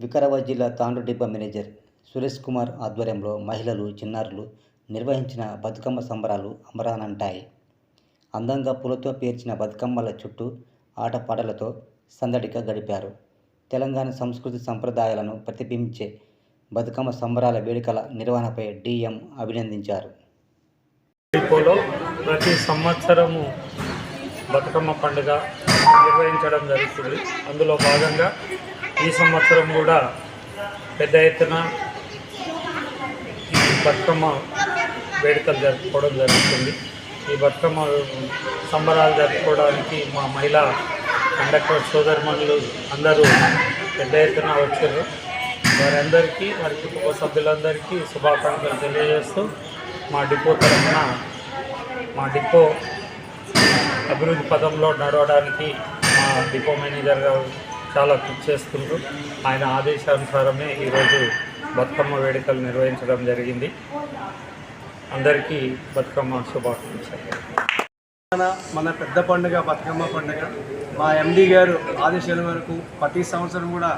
వికారాబాద్ జిల్లా Tandur depot manager Suresh Kumar ఆధ్వర్యంలో మహిళలు చిన్నారులు నిర్వహించిన బతుకమ్మ సంబరాలు అమరానంటాయి. అందంగా పూలతో పేర్చిన బతుకమ్మల చుట్టూ ఆటపాటలతో సందడిగా గడిపారు. తెలంగాణ సంస్కృతి సంప్రదాయాలను ప్రతిబింబించే బతుకమ్మ సంబరాల వేడుకల నిర్వహణపై డిఎం అభినందించారు. ప్రతి సంవత్సరము బతుకమ్మ పండుగ నిర్వహించడం జరుగుతుంది. అందులో భాగంగా ఈ సంవత్సరం కూడా పెద్ద ఎత్తున ఈ బతుకమ్మ వేడుకలు జరుపుకోవడం జరుగుతుంది. ఈ బతుకమ్మ సంబరాలు జరుపుకోవడానికి మా మహిళా కండక్టర్ సోదరుమణులు అందరూ పెద్ద ఎత్తున వచ్చారు. వారందరికీ వారి కుటుంబ సభ్యులందరికీ శుభాకాంక్షలు తెలియజేస్తూ మా డిపో తరఫున మా డిపో అభివృద్ధి పదంలో నడవడానికి మా డిపో మేనేజర్ గారు చాలా కృషి చేస్తుండ్రు ఆయన ఆదేశానుసారమే ఈరోజు బతుకమ్మ వేడుకలు నిర్వహించడం జరిగింది. అందరికీ బతుకమ్మ శుభాకాంక్షలు. మన మన పెద్ద పండుగ బతుకమ్మ పండుగ. మా ఎండి గారు ఆదేశాల వరకు ప్రతి సంవత్సరం కూడా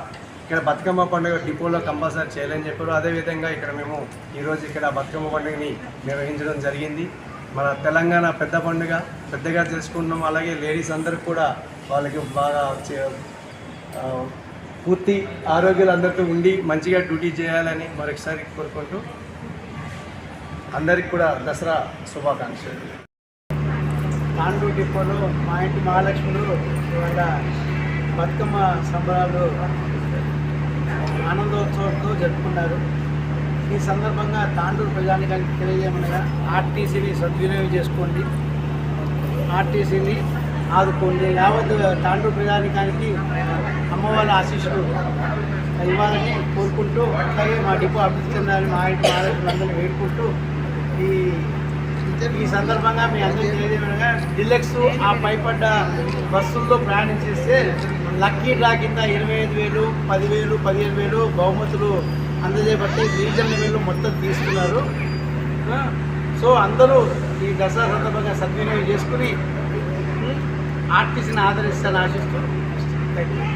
ఇక్కడ బతుకమ్మ పండుగ డిపోలో కంపల్సరీ చేయాలని చెప్పారు. అదేవిధంగా ఇక్కడ మేము ఈరోజు ఇక్కడ బతుకమ్మ పండుగని నిర్వహించడం జరిగింది. మన తెలంగాణ పెద్ద పండుగ పెద్దగా చేసుకున్నాం. అలాగే లేడీస్ అందరికి కూడా వాళ్ళకి బాగా పూర్తి ఆరోగ్యాలు అందరితో ఉండి మంచిగా డ్యూటీ చేయాలని మరొకసారి కోరుకుంటూ అందరికి కూడా దసరా శుభాకాంక్షలు. తాండూరు డిపోలో మా ఇంటి మహాలక్ష్ములు ఇవాళ బతుకమ్మ సంబరాలు ఆనందోత్సవంతో జరుపుకున్నారు. ఈ సందర్భంగా తాండూరు ప్రజానికానికి తెలియజేయమనగా ఆర్టీసీని సద్వినియోగం చేసుకోండి. ఆర్టీసీని ఆదుకోండి. యావత్ తాండూరు ప్రజానికానికి అమ్మవారి ఆశీస్సులు ఇవ్వాలని కోరుకుంటూ అలాగే మా డిపో అభివృద్ధి చెందాలని మా ఇంటి మహాలక్ష్ములందరినీ వేడుకుంటూ ఈ ఈ సందర్భంగా మీ అందరికీ తెలియజేయమనగా డిలక్స్ ఆ పైపడ్డ బస్సుల్లో ప్రయాణం చేస్తే లక్కీ డ్రా కింద ఇరవై ఐదు వేలు పదివేలు పదిహేను వేలు బహుమతులు అందజేయబట్టి రీజన్ లెవెల్లో మొత్తం తీసుకున్నారు సో అందరూ ఈ దసరా సందర్భంగా సద్వినియోగం చేసుకుని ఆర్టీసీని ఆదరిస్తారని ఆశిస్తూ. Thank you